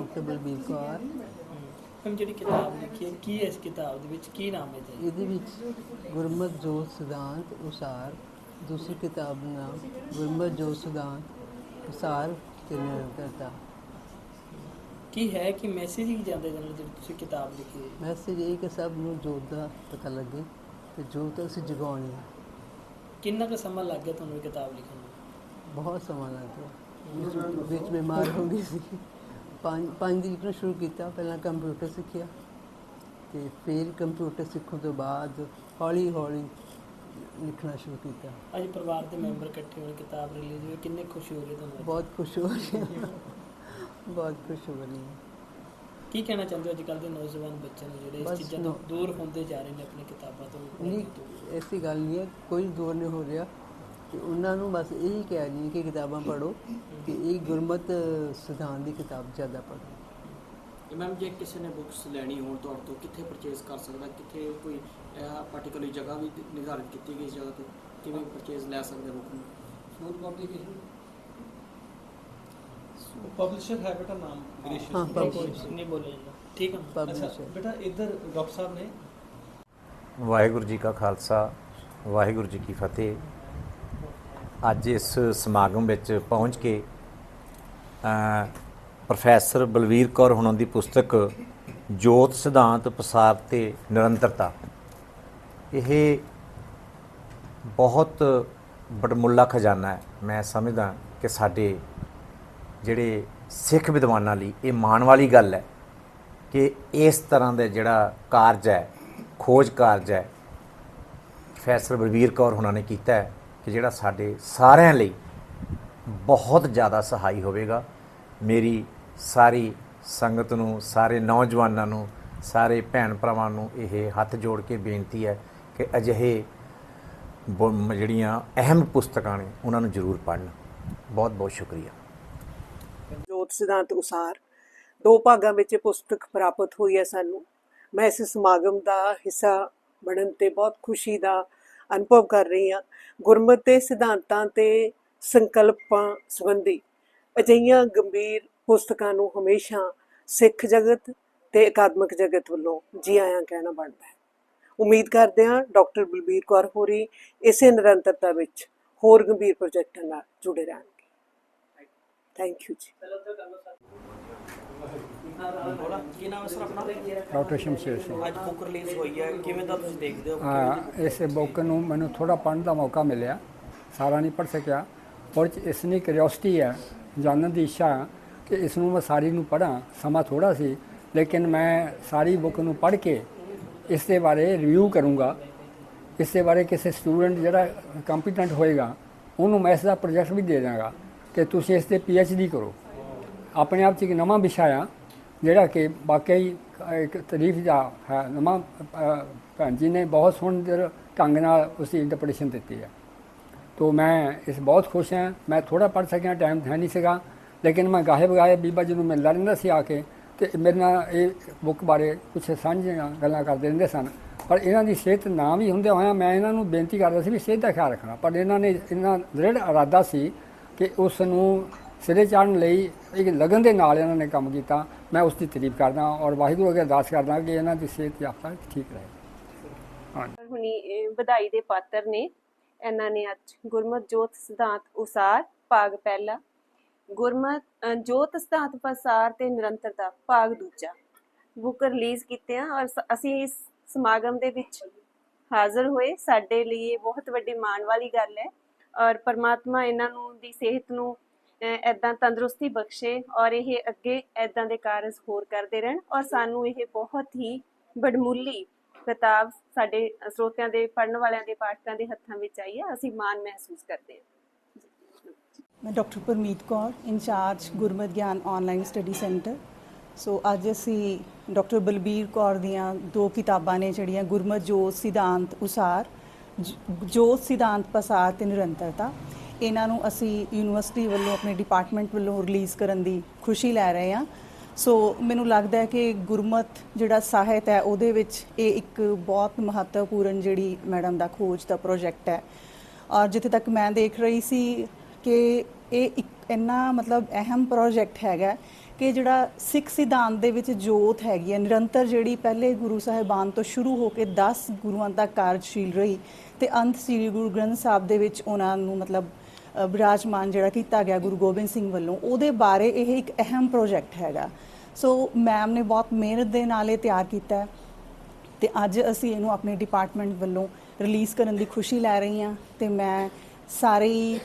Doctor Balbir Kaur. ਹਮ ਜਿਹੜੀ ਕਿਤਾਬ ਲਿਖੀ ਹੈ ਕੀ ਹੈ ਇਸ ਕਿਤਾਬ ਦੇ ਵਿੱਚ ਕੀ ਨਾਮ ਹੈ ਜੀ? ਇਹਦੇ ਵਿੱਚ ਗੁਰਮਤ ਜੋਤ ਸਿਧਾਂਤ ਉਸਾਰ ਦੂਸਰੀ ਕਿਤਾਬ ਦਾ ਨਾਮ ਗੁਰਮਤ ਜੋਤ ਸਿਧਾਂਤ ਉਸਾਰ ਤੇ ਨਿਰੰਤਰਤਾ। ਕੀ ਹੈ ਕਿ ਮੈਸੇਜ ਹੀ ਜਾਂਦੇ ਜਨਰਲ ਜਿਹੜੀ ਤੁਸੀਂ ਕਿਤਾਬ ਲਿਖੀ ਹੈ? ਮੈਸੇਜ ਇਹ ਕਿ ਸਭ ਨੂੰ ਜੋਤ ਦਾ ਪਤਾ ਲੱਗੇ ਤੇ ਜੋਤ ਅਸੀਂ ਜਗਾਉਣੀ ਹੈ। ਕਿੰਨਾ ਕੁ ਸਮਾਂ ਲੱਗ ਗਿਆ ਤੁਹਾਨੂੰ ਇਹ ਕਿਤਾਬ ਲਿਖਣ ਨੂੰ? ਬਹੁਤ ਸਮਾਂ ਲੱਗ ਗਿਆ। ਵਿੱਚ ਬਿਮਾਰ ਹੋ ਗਈ ਸੀ। ਪੰਜ ਪੰਜ ਦਿਨ ਤੋਂ ਸ਼ੁਰੂ ਕੀਤਾ ਪਹਿਲਾਂ ਕੰਪਿਊਟਰ ਸਿੱਖਿਆ ਤੇ ਫਿਰ ਕੰਪਿਊਟਰ ਸਿੱਖਣ ਤੋਂ ਬਾਅਦ ਹੌਲੀ ਹੌਲੀ ਲਿਖਣਾ ਸ਼ੁਰੂ ਕੀਤਾ। ਅੱਜ ਪਰਿਵਾਰ ਦੇ ਮੈਂਬਰ ਇਕੱਠੇ ਹੋਏ ਕਿਤਾਬ ਰਿਲੀਜ਼ ਹੋਈ ਕਿੰਨੇ ਖੁਸ਼ੀ ਹੋ ਰਹੀ ਹੈ ਤੁਹਾਨੂੰ? ਬਹੁਤ ਖੁਸ਼ ਹੋ ਰਹੀ ਬਹੁਤ ਖੁਸ਼ ਹੋ ਰਹੀ ਕੀ ਕਹਿਣਾ ਚਾਹੁੰਦੇ ਹੋ ਅੱਜ ਕੱਲ੍ਹ ਦੇ ਨੌਜਵਾਨ ਬੱਚਿਆਂ ਨੂੰ ਜਿਹੜੇ ਇਸ ਚੀਜ਼ਾਂ ਤੋਂ ਨੌ- ਦੂਰ ਹੁੰਦੇ ਜਾ ਰਹੇ ਨੇ ਆਪਣੀ ਕਿਤਾਬਾਂ ਤੋਂ? ਨਹੀਂ ਐਸੀ ਗੱਲ ਨਹੀਂ ਹੈ ਕੋਈ ਦੂਰ ਨਹੀਂ ਹੋ ਰਿਹਾ। ਤੇ ਉਹਨਾਂ ਨੂੰ ਬਸ ਇਹੀ ਕਹਿ ਰਹੀ ਕਿ ਕਿਤਾਬਾਂ ਪੜ੍ਹੋ ਕਿ ਇਹ ਗੁਰਮਤ ਸਿਧਾਂਤ ਦੀ ਕਿਤਾਬ ਜ਼ਿਆਦਾ ਪੜ੍ਹੋ। ਮੈਮ ਜੇ ਕਿਸੇ ਨੇ ਬੁੱਕਸ ਲੈਣੀ ਹੋਣ ਤੁਹਾਡੇ ਤੋਂ ਕਿੱਥੇ ਪਰਚੇਸ ਕਰ ਸਕਦਾ? ਕਿੱਥੇ ਕੋਈ ਪਾਰਟਿਕੂਲਰ ਜਗ੍ਹਾ ਵੀ ਨਿਰਧਾਰਿਤ ਕੀਤੀ ਗਈ ਜਗ੍ਹਾ ਤੇ? ਕਿਵੇਂ ਪਰਚੇਸ ਲੈ ਸਕਦਾ ਬੁੱਕ ਨੂੰ? ਫੂਡ ਪਬਲਿਕੇਸ਼ਨ ਪਬਲਿਸ਼ਰ ਹੈ ਬੇਟਾ ਨਾਮ ਗ੍ਰੇਸ਼ੀਅਸ ਹਾਂ, publisher। ਨਹੀਂ ਬੋਲਿਆ ਜਾਂਦਾ। ਠੀਕ ਹੈ। ਪਬਲਿਸ਼ਰ ਬੇਟਾ ਇੱਧਰ ਡਾਕਟਰ ਸਾਹਿਬ ਨੇ। ਵਾਹਿਗੁਰੂ ਜੀ ਕਾ ਖਾਲਸਾ ਵਾਹਿਗੁਰੂ ਜੀ ਕੀ ਫਤਿਹ। ਅੱਜ ਇਸ ਸਮਾਗਮ ਵਿੱਚ ਪਹੁੰਚ ਕੇ ਪ੍ਰੋਫੈਸਰ ਬਲਵੀਰ ਕੌਰ ਹੁਣਾਂ ਦੀ ਪੁਸਤਕ ਜੋਤ ਸਿਧਾਂਤ ਪ੍ਰਸਾਰ ਤੇ ਨਿਰੰਤਰਤਾ। ਇਹ ਬਹੁਤ ਬੜਮੁੱਲਾ ਖਜ਼ਾਨਾ ਹੈ। ਮੈਂ ਸਮਝਦਾ ਕਿ ਸਾਡੇ ਜਿਹੜੇ ਸਿੱਖ ਵਿਦਵਾਨਾਂ ਲਈ ਇਹ ਮਾਣ ਵਾਲੀ ਗੱਲ ਹੈ ਕਿ ਇਸ ਤਰ੍ਹਾਂ ਦਾ ਜਿਹੜਾ ਕਾਰਜ ਹੈ, ਖੋਜ ਕਾਰਜ ਹੈ, ਪ੍ਰੋਫੈਸਰ ਬਲਵੀਰ ਕੌਰ ਹੁਣਾਂ ਨੇ ਕੀਤਾ ਹੈ। ਕਿ ਜਿਹੜਾ ਸਾਡੇ ਸਾਰਿਆਂ ਲਈ ਬਹੁਤ ਜ਼ਿਆਦਾ ਸਹਾਈ ਹੋਵੇਗਾ। ਮੇਰੀ ਸਾਰੀ ਸੰਗਤ ਨੂੰ, ਸਾਰੇ ਨੌਜਵਾਨਾਂ ਨੂੰ, ਸਾਰੇ ਭੈਣ ਭਰਾਵਾਂ ਨੂੰ ਇਹ ਹੱਥ ਜੋੜ ਕੇ ਬੇਨਤੀ ਹੈ ਕਿ ਅਜਿਹੇ ਜਿਹੜੀਆਂ ਅਹਿਮ ਪੁਸਤਕਾਂ ਨੇ, ਉਹਨਾਂ ਨੂੰ ਜ਼ਰੂਰ ਪੜ੍ਹਨ। ਬਹੁਤ ਬਹੁਤ ਸ਼ੁਕਰੀਆ। ਜੋਤ ਸਿਧਾਂਤ ਉਸਾਰ, ਦੋ ਭਾਗਾਂ ਵਿੱਚ ਪੁਸਤਕ ਪ੍ਰਾਪਤ ਹੋਈ ਹੈ ਸਾਨੂੰ। ਮੈਂ ਇਸ ਸਮਾਗਮ ਦਾ ਹਿੱਸਾ ਬਣਨ ਤੇ ਬਹੁਤ ਖੁਸ਼ੀ ਦਾ ਅਨੁਭਵ ਕਰ ਰਹੀ ਹਾਂ। ਗੁਰਮਤ ਦੇ ਸਿਧਾਂਤਾਂ ਤੇ ਸੰਕਲਪਾਂ ਸੰਬੰਧੀ ਅਜਿਹੀਆਂ ਗੰਭੀਰ ਪੁਸਤਕਾਂ ਨੂੰ ਹਮੇਸ਼ਾ ਸਿੱਖ ਜਗਤ ਤੇ ਅਕਾਦਮਿਕ ਜਗਤ ਵੱਲੋਂ ਜੀ ਆਇਆਂ ਕਹਿਣਾ ਬਣਦਾ ਹੈ। ਉਮੀਦ ਕਰਦੇ ਹਾਂ ਡਾਕਟਰ ਬਲਬੀਰ ਕੌਰ ਹੋਰੀ ਇਸੇ ਨਿਰੰਤਰਤਾ ਵਿੱਚ ਹੋਰ ਗੰਭੀਰ ਪ੍ਰੋਜੈਕਟਾਂ ਨਾਲ ਜੁੜੇ ਰਹਿਣਗੇ। ਥੈਂਕ ਯੂ ਜੀ। ਕੀ ਨਾਮ ਹੈ ਸਰ ਆਪਣਾ? ਡਾਕਟਰ ਸ਼ਮਸ਼ੇਰ ਸਿੰਘ। ਅੱਜ ਬੁੱਕ ਰਿਲੀਜ਼ ਹੋਈ ਹੈ ਕਿਵੇਂ ਦਾ ਤੁਸੀਂ ਦੇਖਦੇ ਹੋ ਹਾਂ ਇਸ ਬੁੱਕ ਨੂੰ ਮੈਨੂੰ ਥੋੜਾ ਪੜ੍ਹਨ ਦਾ ਮੌਕਾ ਮਿਲਿਆ ਸਾਰਾ ਨਹੀਂ ਪੜ੍ਹ ਸਕਿਆ। ਔਰ ਇਸ ਨੇ ਕਿਉਰਿਓਸਿਟੀ ਹੈ ਜਾਣਨ ਦੀ ਇੱਛਾ ਕਿ ਇਸ ਨੂੰ ਮੈਂ ਸਾਰੀ ਨੂੰ ਪੜ੍ਹਾਂ ਸਮਾਂ ਥੋੜਾ ਸੀ ਲੇਕਿਨ ਮੈਂ ਸਾਰੀ ਬੁੱਕ ਨੂੰ ਪੜ੍ਹ ਕੇ ਇਸ ਦੇ ਬਾਰੇ ਰਿਵਿਊ ਕਰੂੰਗਾ। ਇਸ ਦੇ ਬਾਰੇ ਕਿਸੇ ਸਟੂਡੈਂਟ ਜਿਹੜਾ ਕੰਪੀਟੈਂਟ ਹੋਏਗਾ ਉਹਨੂੰ ਮੈਂ ਇਸ ਦਾ ਪ੍ਰੋਜੈਕਟ ਵੀ ਦੇ ਦਾਂਗਾ ਕਿ ਤੁਸੀਂ ਇਸ ਤੇ ਡੀ ਕਰੋ। ਆਪਣੇ ਆਪ 'ਚ ਇੱਕ ਨਵਾਂ ਵਿਸ਼ਾ ਆ ਜਿਹੜਾ ਕਿ ਵਾਕਈ ਇੱਕ ਤਾਰੀਫ ਦਾ ਹੈ। ਨਵਾਂ ਭੈਣ ਜੀ ਨੇ ਬਹੁਤ ਸੁੰਦਰ ਢੰਗ ਨਾਲ ਉਸ ਦੀ ਇੰਟਰਪ੍ਰੀਟੇਸ਼ਨ ਦਿੱਤੀ ਹੈ। ਤੋ ਮੈਂ ਇਸ ਬਹੁਤ ਖੁਸ਼ ਹਾਂ। ਮੈਂ ਥੋੜਾ ਪੜ੍ਹ ਸਕਿਆ ਟਾਈਮ ਹੈ ਨਹੀਂ ਸੀਗਾ। ਲੇਕਿਨ ਮੈਂ ਗਾਹੇ ਬਗਾਏ ਬੀਬਾ ਜੀ ਨੂੰ ਮਿਲਦਾ ਰਹਿੰਦਾ ਸੀ ਆ ਕੇ ਤੇ ਮੇਰੇ ਨਾਲ ਇਹ ਬੁੱਕ ਬਾਰੇ ਕੁਝ ਸਾਂਝੀਆਂ ਗੱਲਾਂ ਕਰਦੇ ਰਹਿੰਦੇ ਸਨ। ਪਰ ਇਹਨਾਂ ਦੀ ਸਿਹਤ ਨਾ ਵੀ ਹੁੰਦੇ ਹੋਇਆ ਮੈਂ ਇਹਨਾਂ ਨੂੰ ਬੇਨਤੀ ਕਰਦਾ ਸੀ ਵੀ ਸਿਹਤ ਦਾ ਖਿਆਲ ਰੱਖਣਾ। ਪਰ ਇਹਨਾਂ ਨੇ, ਇਹਨਾਂ ਦ੍ਰਿੜ ਇਰਾਦਾ ਸੀ ਕਿ ਉਸ ਨੂੰ ਸਿਰੇ ਚਾੜਨ ਲਈ ਇੱਕ ਲਗਨ ਦੇ ਨਾਲ ਇਹਨਾਂ ਨੇ ਕੰਮ ਕੀਤਾ। ਮੈਂ ਉਸ ਦੀ ਤਾਰੀਫ ਕਰਦਾ ਔਰ ਵਾਹਿਗੁਰੂ ਅੱਗੇ ਅਰਦਾਸ ਕਰਦਾ ਕਿ ਇਹਨਾਂ ਦੀ ਸਿਹਤ ਯਾਫਤਾ ਠੀਕ ਰਹੇ। ਹਾਂਜੀ। ਹੁਣੀ ਵਧਾਈ ਦੇ ਪਾਤਰ ਨੇ। ਇਹਨਾਂ ਨੇ ਅੱਜ ਗੁਰਮਤ ਜੋਤ ਸਿਧਾਂਤ ਉਸਾਰ, ਭਾਗ ਪਹਿਲਾ। ਗੁਰਮਤ ਜੋਤ ਸਿਧਾਂਤ ਪ੍ਰਸਾਰ ਤੇ ਨਿਰੰਤਰਤਾ, ਭਾਗ ਦੂਜਾ। ਬੁੱਕ ਰਿਲੀਜ਼ ਕੀਤੇ ਆ ਔਰ ਅਸੀਂ ਇਸ ਸਮਾਗਮ ਦੇ ਵਿੱਚ ਹਾਜ਼ਰ ਹੋਏ। ਸਾਡੇ ਲਈ ਇਹ ਬਹੁਤ ਵੱਡੀ ਮਾਣ ਵਾਲੀ ਗੱਲ ਹੈ ਔਰ ਪਰਮਾਤਮਾ ਇਹਨਾਂ ਨੂੰ ਦੀ ਸਿਹਤ ਨੂੰ ਐਦਾਂ ਤੰਦਰੁਸਤੀ ਬਖਸ਼ੇ ਔਰ ਇਹ ਅੱਗੇ ਐਦਾਂ ਦੇ ਕਾਰਜ ਹੋਰ ਕਰਦੇ ਰਹਿਣ ਔਰ ਸਾਨੂੰ ਇਹ ਬਹੁਤ ਹੀ ਬੜਮੁੱਲੀ ਕਿਤਾਬ ਸਾਡੇ ਸਰੋਤਿਆਂ ਦੇ ਪੜਨ ਵਾਲਿਆਂ ਦੇ ਪਾਠਕਾਂ ਦੇ ਹੱਥਾਂ ਵਿੱਚ ਆਈ ਹੈ, ਅਸੀਂ ਮਾਣ ਮਹਿਸੂਸ ਕਰਦੇ ਹਾਂ। ਮੈਂ doctor Parmeet Kaur, incharge Gurmat Gyan online study centre ਸੋ ਅੱਜ ਅਸੀਂ ਡਾਕਟਰ ਬਲਬੀਰ ਕੌਰ ਦੀਆਂ ਦੋ ਕਿਤਾਬਾਂ ਨੇ ਜਿਹੜੀਆਂ ਗੁਰਮਤਿ ਜੋਤ ਸਿਧਾਂਤ ਉਸਾਰ ਜੋਤ ਸਿਧਾਂਤ ਪਸਾਰ ਤੇ ਨਿਰੰਤਰਤਾ। ਇਹਨਾਂ ਨੂੰ ਅਸੀਂ ਯੂਨੀਵਰਸਿਟੀ ਵੱਲੋਂ ਆਪਣੇ ਡਿਪਾਰਟਮੈਂਟ ਵੱਲੋਂ ਰਿਲੀਜ਼ ਕਰਨ ਦੀ ਖੁਸ਼ੀ ਲੈ ਰਹੇ ਹਾਂ। ਸੋ ਮੈਨੂੰ ਲੱਗਦਾ ਹੈ ਕਿ ਗੁਰਮਤ ਜਿਹੜਾ ਸਾਹਿਤ ਹੈ, ਉਹਦੇ ਵਿੱਚ ਇਹ ਇੱਕ ਬਹੁਤ ਮਹੱਤਵਪੂਰਨ ਜਿਹੜੀ ਮੈਡਮ ਦਾ ਖੋਜ ਦਾ ਪ੍ਰੋਜੈਕਟ ਹੈ। ਔਰ ਜਿੱਥੇ ਤੱਕ ਮੈਂ ਦੇਖ ਰਹੀ ਸੀ ਕਿ ਇਹ ਇੱਕ ਇੰਨਾ ਮਤਲਬ ਅਹਿਮ ਪ੍ਰੋਜੈਕਟ ਹੈਗਾ ਕਿ ਜਿਹੜਾ ਸਿੱਖ ਸਿਧਾਂਤ ਦੇ ਵਿੱਚ ਜੋਤ ਹੈਗੀ ਹੈ। ਨਿਰੰਤਰ ਜਿਹੜੀ ਪਹਿਲੇ ਗੁਰੂ ਸਾਹਿਬਾਨ ਤੋਂ ਸ਼ੁਰੂ ਹੋ ਕੇ 10 ਗੁਰੂਆਂ ਤੱਕ ਕਾਰਜਸ਼ੀਲ ਰਹੀ ਤੇ ਅੰਤ ਸ੍ਰੀ ਗੁਰੂ ਗ੍ਰੰਥ ਸਾਹਿਬ ਦੇ ਵਿੱਚ ਉਹਨਾਂ ਨੂੰ ਮਤਲਬ ਬਿਰਾਜਮਾਨ ਜਿਹੜਾ ਕੀਤਾ ਗਿਆ ਗੁਰੂ ਗੋਬਿੰਦ ਸਿੰਘ ਵੱਲੋਂ, ਉਹਦੇ ਬਾਰੇ ਇਹ ਇੱਕ ਅਹਿਮ ਪ੍ਰੋਜੈਕਟ ਹੈਗਾ। ਸੋ ਮੈਮ ਨੇ ਬਹੁਤ ਮਿਹਨਤ ਦੇ ਨਾਲ ਇਹ ਤਿਆਰ ਕੀਤਾ ਹੈ। ਤੇ ਅੱਜ ਅਸੀਂ ਇਹਨੂੰ ਆਪਣੇ ਡਿਪਾਰਟਮੈਂਟ ਵੱਲੋਂ ਰਿਲੀਜ਼ ਕਰਨ ਦੀ ਖੁਸ਼ੀ ਲੈ ਰਹੀ ਹਾਂ ਤੇ ਮੈਂ ਸਾਰੇ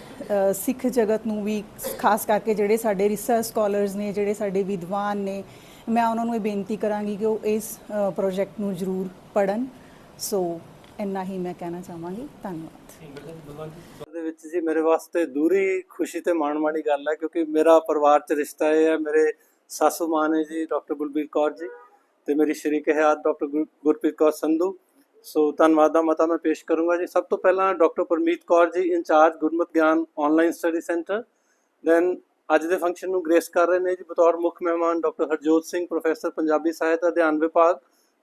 ਸਿੱਖ ਜਗਤ ਨੂੰ ਵੀ ਖਾਸ ਕਰਕੇ ਜਿਹੜੇ ਸਾਡੇ ਰਿਸਰਚ ਸਕਾਲਰਸ ਨੇ, ਜਿਹੜੇ ਸਾਡੇ ਵਿਦਵਾਨ ਨੇ, ਮੈਂ ਉਹਨਾਂ ਨੂੰ ਇਹ ਬੇਨਤੀ ਕਰਾਂਗੀ ਕਿ ਉਹ ਇਸ ਪ੍ਰੋਜੈਕਟ ਨੂੰ ਜ਼ਰੂਰ ਪੜਨ ਸੋ ਇੰਨਾ ਹੀ ਮੈਂ ਕਹਿਣਾ ਚਾਹਾਂਗੀ। ਧੰਨਵਾਦ। ਵਿੱਚ ਜੀ ਮੇਰੇ ਵਾਸਤੇ ਦੂਰੀ, ਖੁਸ਼ੀ ਤੇ ਮਾਣ ਵਾਲੀ ਗੱਲ ਹੈ, ਕਿਉਂਕਿ ਮੇਰਾ ਪਰਿਵਾਰ ਚ ਰਿਸ਼ਤਾ ਇਹ ਹੈ, ਮੇਰੇ ਸਾਸੂ ਮਾਂ ਨੇ ਜੀ ਡਾਕਟਰ ਬਲਬੀਰ ਕੌਰ ਜੀ ਤੇ ਮੇਰੀ ਸ਼ਰੀਕ ਹਯਾਤ ਡਾਕਟਰ ਗੁਰ- ਗੁਰਪ੍ਰੀਤ ਕੌਰ ਸੰਧੂ। ਸੋ ਧੰਨਵਾਦ ਦਾ ਮਤਾ ਮੈਂ ਪੇਸ਼ ਕਰੂੰਗਾ ਜੀ। ਸਭ ਤੋਂ ਪਹਿਲਾਂ ਡਾਕਟਰ ਪਰਮੀਤ ਕੌਰ ਜੀ ਇੰਚਾਰਜ ਗੁਰਮਤ Gyan online study centre then ਅੱਜ ਦੇ ਫੰਕਸ਼ਨ ਨੂੰ ਗ੍ਰੇਸ ਕਰ ਰਹੇ ਨੇ ਜੀ ਬਤੌਰ ਮੁੱਖ ਮਹਿਮਾਨ ਡਾਕਟਰ ਹਰਜੋਤ ਸਿੰਘ ਪ੍ਰੋਫੈਸਰ ਪੰਜਾਬੀ ਸਾਹਿਤ ਅਧਿਐਨ ਵਿਭਾਗ,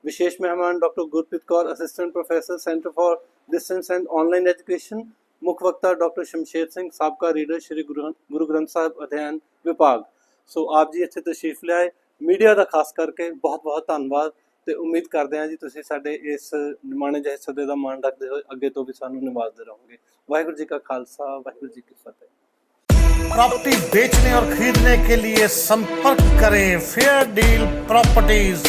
ਵਿਸ਼ੇਸ਼ ਮਹਿਮਾਨ doctor Gurpreet Kaur assistant professor centre for distance and online education ਮੁੱਖ ਵਕਤਾ ਡਾਕਟਰ ਸ਼ਮਸ਼ੇਰ ਸਿੰਘ ਸਾਬਕਾ ਰੀਡਰ ਸ਼੍ਰੀ ਗੁਰੂ ਗੁਰੂ ਗ੍ਰੰਥ ਸਾਹਿਬ ਅਧਿਐਨ ਵਿਭਾਗ ਸੋ ਆਪ ਜੀ ਇੱਥੇ ਤਸ਼ਰੀਫ ਲਿਆਏ ਮੀਡੀਆ ਦਾ ਖਾਸ ਕਰਕੇ ਬਹੁਤ ਬਹੁਤ ਧੰਨਵਾਦ ਤੇ ਉਮੀਦ ਕਰਦੇ ਹਾਂ ਜੀ ਤੁਸੀਂ ਸਾਡੇ ਇਸ ਨਿਮਾਣੇ ਜਿਹੇ ਸੱਦੇ ਦਾ ਮਾਣ ਰੱਖਦੇ ਹੋਏ ਅੱਗੇ ਤੋਂ ਵੀ ਸਾਨੂੰ ਨਿਵਾਜ਼ਦੇ ਰਹੋਗੇ ਵਾਹਿਗੁਰੂ ਜੀ ਕਾ ਖਾਲਸਾ ਵਾਹਿਗੁਰੂ ਜੀ ਕੀ ਫਤਿਹ प्रॉपर्टी बेचने और खरीदने के लिए संपर्क करें फेयर डील प्रॉपर्टीज